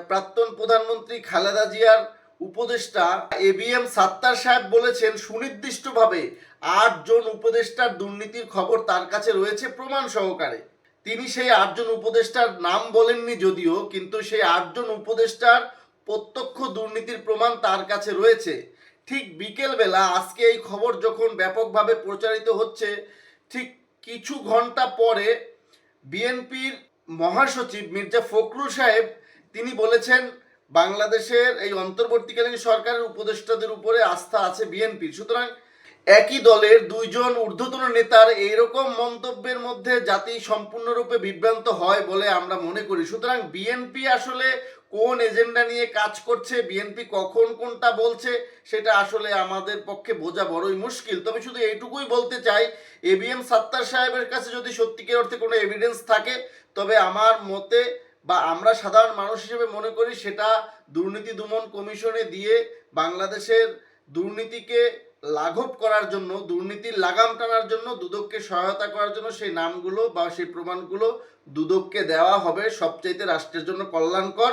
প্রাক্তন প্রধানমন্ত্রী খালেদা জিয়ার উপদেষ্টা এবিএম সাত্তার সাহেব বলেছেন, সুনির্দিষ্টভাবে আটজন উপদেষ্টার দুর্নীতির খবর তার কাছে রয়েছে প্রমাণ সহকারে। তিনি সেই আটজন উপদেষ্টার নাম বলেননি যদিও, কিন্তু সেই আটজন উপদেষ্টার প্রত্যক্ষ দুর্নীতির প্রমাণ তার কাছে রয়েছে। ঠিক বিকেলবেলা আজকে এই খবর যখন ব্যাপকভাবে প্রচারিত হচ্ছে, ঠিক কিছু ঘণ্টা পরে বিএনপির মহাসচিব মির্জা ফখরুল সাহেব তিনি বলেছেন, বাংলাদেশের এই অন্তর্বর্তীকালীন সরকারের উপদেষ্টাদের উপরে আস্থা আছে বিএনপির। সুতরাং একই দলের দুইজন ঊর্ধ্বতন নেতার এইরকম মন্তব্যের মধ্যে জাতি সম্পূর্ণরূপে বিভ্রান্ত হয় বলে আমরা মনে করি। সুতরাং বিএনপি আসলে কোন এজেন্ডা নিয়ে কাজ করছে, বিএনপি কখন কোনটা বলছে, সেটা আসলে আমাদের পক্ষে বোঝা বড়ই মুশকিল। তবে শুধু এইটুকুই বলতে চাই এবিএম সাত্তার সাহেবের কাছে যদি সত্যিকার অর্থে কোনো এভিডেন্স থাকে, তবে আমার মতে বা আমরা সাধারণ মানুষ হিসেবে মনে করি সেটা দুর্নীতি দমন কমিশনে দিয়ে বাংলাদেশের দুর্নীতিকে লাঘব করার জন্য, দুর্নীতির লাগাম টানার জন্য, দুদককে সহায়তা করার জন্য সেই নামগুলো বা সেই প্রমাণগুলো দুদককে দেওয়া হবে সবচাইতে রাষ্ট্রের জন্য কল্যাণকর।